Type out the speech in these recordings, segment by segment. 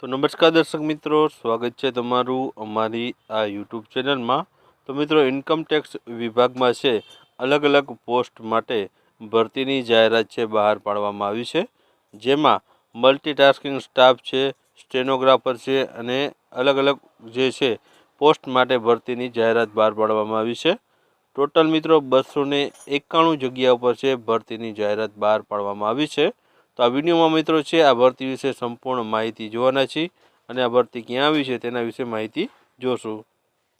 તો નમસ્કાર દર્શક મિત્રો, સ્વાગત છે તમારું અમારી આ યુટ્યુબ ચેનલમાં. તો મિત્રો ઇન્કમ ટેક્સ વિભાગમાં છે, અલગ અલગ પોસ્ટ માટે ભરતીની જાહેરાત છે બહાર પાડવામાં આવી છે. જેમાં મલ્ટીટાસ્કિંગ સ્ટાફ છે સ્ટેનોગ્રાફર છે અને અલગ અલગ જે છે પોસ્ટ માટે ભરતીની જાહેરાત બહાર પાડવામાં આવી છે. ટોટલ મિત્રો, બસો એકાણું જગ્યા ઉપર છે ભરતીની જાહેરાત બહાર પાડવામાં આવી છે. તો આ વિડીયોમાં મિત્રો છે, આ ભરતી વિશે સંપૂર્ણ માહિતી જોવાના છે અને આ ભરતી ક્યાં આવી છે તેના વિશે માહિતી જોશું.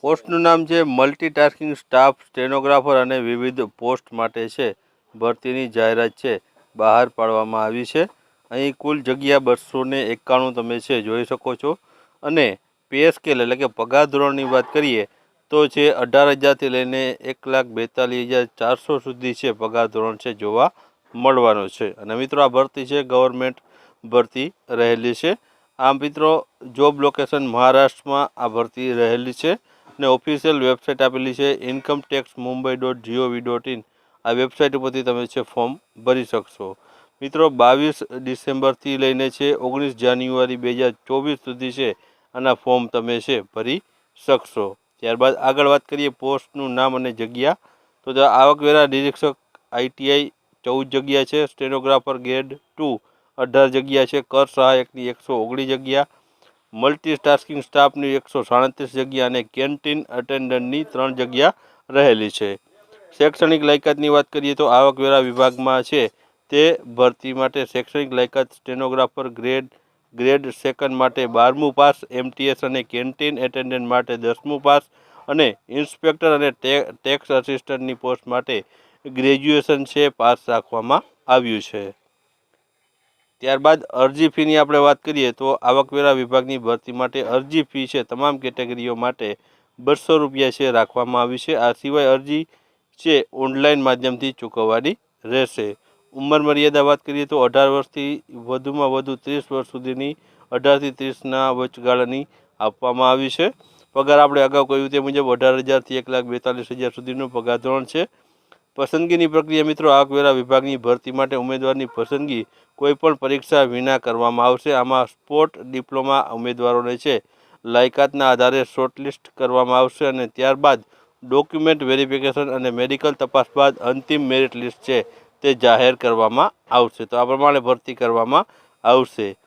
પોસ્ટનું નામ છે, મલ્ટીટાસ્કિંગ સ્ટાફ સ્ટેનોગ્રાફર અને વિવિધ પોસ્ટ માટે છે. ભરતીની જાહેરાત છે, બહાર પાડવામાં આવી છે. અહીં કુલ જગ્યા બસો એકાણું તમે છે, જોઈ શકો છો. અને પે સ્કેલ એટલે કે પગાર ધોરણની વાત કરીએ તો છે, અઢાર હજારથી લઈને એક લાખ બેતાલીસ હજાર ચારસો સુધી છે પગાર ધોરણ છે જોવા મળવાનો છે. અને મિત્રો, આ ભરતી છે ગવર્મેન્ટ ભરતી રહેલી છે. આ મિત્રો જોબ લોકેશન મહારાષ્ટ્રમાં આ ભરતી રહેલી છે અને ઓફિશિયલ વેબસાઇટ આપેલી છે income tax Mumbai dot gov dot in આ વેબસાઇટ ઉપરથી તમે છે ફોર્મ ભરી શકશો. મિત્રો, બાવીસ ડિસેમ્બરથી લઈને છે, ઓગણીસ જાન્યુઆરી બે હજાર ચોવીસ સુધી છે, આના ફોર્મ તમે છે, ભરી શકશો. ત્યારબાદ આગળ વાત કરીએ, પોસ્ટનું નામ અને જગ્યા. તો આવકવેરા નિરીક્ષક આઈટીઆઈ ચૌદ જગ્યા છે, સ્ટેનોગ્રાફર ગ્રેડ ટુ, અઢાર જગ્યા છે, કર સહાયકની એકસો ઓગણીસ જગ્યા, મલ્ટીટાસ્કિંગ સ્ટાફની એકસો સાડત્રીસ જગ્યા અને કેન્ટીન અટેન્ડન્ટની ત્રણ જગ્યા રહેલી છે. શૈક્ષણિક લાયકાતની વાત કરીએ તો આવકવેરા વિભાગમાં છે. તે ભરતી માટે શૈક્ષણિક લાયકાત સ્ટેનોગ્રાફર ગ્રેડ ગ્રેડ સેકન્ડ માટે બારમું પાસ, એમટીએસ અને કેન્ટીન એટેન્ડન્ટ માટે દસમું પાસ અને ઇન્સ્પેક્ટર અને ટેક્સ અસિસ્ટન્ટની પોસ્ટ માટે ગ્રેજ્યુએશન છે, પાસ રાખવામાં આવ્યું છે. ત્યારબાદ અરજી ફીની આપણે વાત કરીએ તો આવકવેરા વિભાગની ભરતી માટે અરજી ફી છે, તમામ કેટેગરીઓ માટે બસો રૂપિયા છે રાખવામાં આવી છે. આ સિવાય અરજી છે, ઓનલાઈન માધ્યમથી ચૂકવવાની રહેશે. ઉંમર મર્યાદા વાત કરીએ તો અઢાર વર્ષથી વધુમાં વધુ ત્રીસ વર્ષ સુધીની અઢારથી ત્રીસના વચગાળાની આપવામાં આવી છે. પગાર આપણે અગાઉ કહ્યું તે મુજબ અઢાર હજારથી એક લાખ બેતાલીસ હજાર સુધીનો પગાર ધોરણ છે. પસંદગીની પ્રક્રિયા મિત્રો આવકવેરા વિભાગની ભરતી માટે ઉમેદવારની પસંદગી કોઈપણ પરીક્ષા વિના કરવામાં આવશે. આમાં સ્પોર્ટ ડિપ્લોમા ઉમેદવારોને છે, લાયકાતના આધારે શોર્ટલિસ્ટ કરવામાં આવશે અને ત્યારબાદ ડોક્યુમેન્ટ વેરિફિકેશન અને મેડિકલ તપાસ બાદ અંતિમ મેરિટ લિસ્ટ છે તે જાહેર કરવામાં આવશે. તો આ પ્રમાણે ભરતી કરવામાં આવશે.